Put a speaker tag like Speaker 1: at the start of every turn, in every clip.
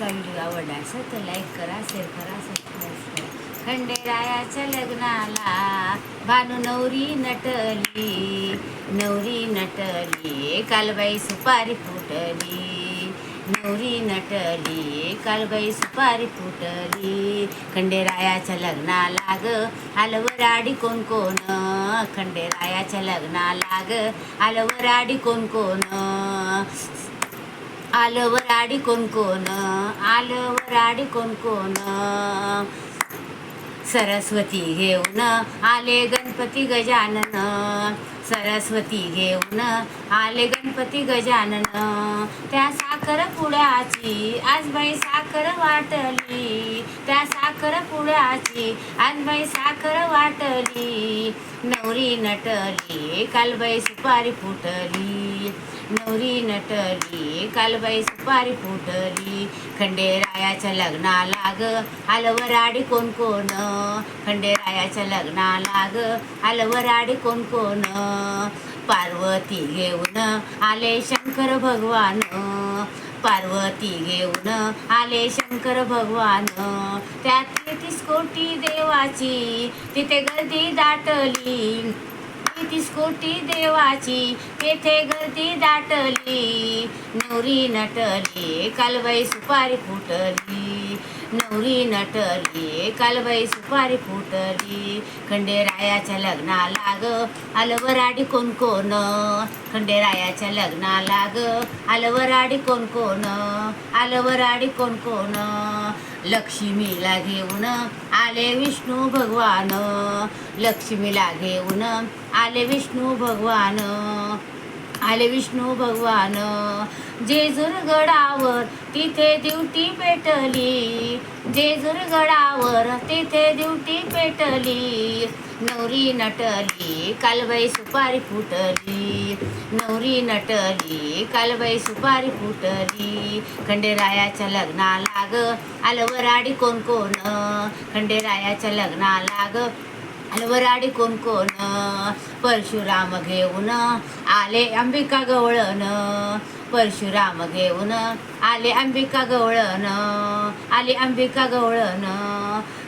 Speaker 1: आमचा व्हिडिओ आवडला असेल तर लाईक करा शेअर करा सबस्क्राईब करा. खंडेरायाच्या लग्नाला भानू नवरी नटली नवरी नटली कालबाई सुपारी फुटली. नवरी नटली कालबाई सुपारी फुटली. खंडेरायाच्या लग्नाला ग आलवराडी कोण कोण? खंडेरायाच्या लग्नाला ग आलवराडी कोण कोण? आलं वराडी कोण कोण आलं वराडी कोण कोण. सरस्वती घेऊन आले गणपती गजानन. सरस्वती घेऊन आले गणपती गजानन. त्या साखर पुड्याची आज बाई साखर वाटली. त्या साखर पुड्याची आजबाई साखर वाटली नवरी नटली कालबाई सुपारी फुटली. नवरी नटली कालबाई सुपारी फुटली. खंडेरायाच्या लग्नाला ग आलवराडी कोण कोण? खंडेरायाच्या लग्नाला ग आलवराडी कोण कोण? पार्वती घेऊन आले शंकर भगवान. पार्वती घेऊन आले शंकर भगवान. त्यात तेहतीस कोटी देवाची तिथे गर्दी दाटली. तेहतीस कोटी देवाची तेथे गर्दी दाटली. नवरी नटली कालबाई सुपारी फुटली. नवरी नटली कालबाई सुपारी फुटली खंडेरायाच्या लग्नाला ग आलवराडी कोण कोण? खंडेरायाच्या लग्नाला ग आलवराडी कोण कोण? आलवराडी कोण कोण? लक्ष्मीला घेऊन आले विष्णू भगवान लक्ष्मीला घेऊन आले विष्णू भगवान. आले विष्णू भगवान. जेजूर गडावर तिथे दिवटी पेटली. जेजूर गडावर तिथे दिवटी पेटली. नवरी नटली कालबाई सुपारी फुटली. नवरी नटली कालबाई सुपारी फुटली. खंडेरायाच्या लग्नाला आलं वराडी कोण कोण? खंडेरायाच्या लग्नाला ग अलवराडी कोण कोण परशुराम घेऊन आले अंबिका गवळण. परशुराम घेऊन आले अंबिका गवळण. आले अंबिका गवळण.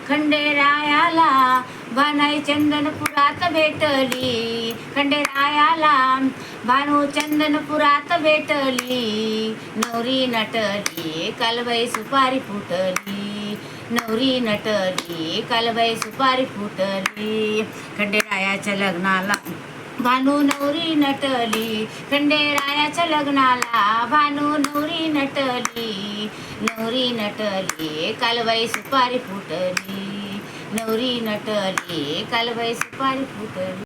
Speaker 1: खंडेरायाला भानाई चंदनपुरात भेटली. खंडेरायाला भानू चंदनपुरात भेटली. नवरी नटली कालबाई सुपारी फुटली. नवरी नटली कालबाई सुपारी फुटली खंडेरायाच्या लग्नाला भानू नवरी नटली खंडेरायाच्या लग्नाला भानू नवरी नटली नवरी नटली कालबाई सुपारी फुटली नवरी नटली कालबाई सुपारी फुटली.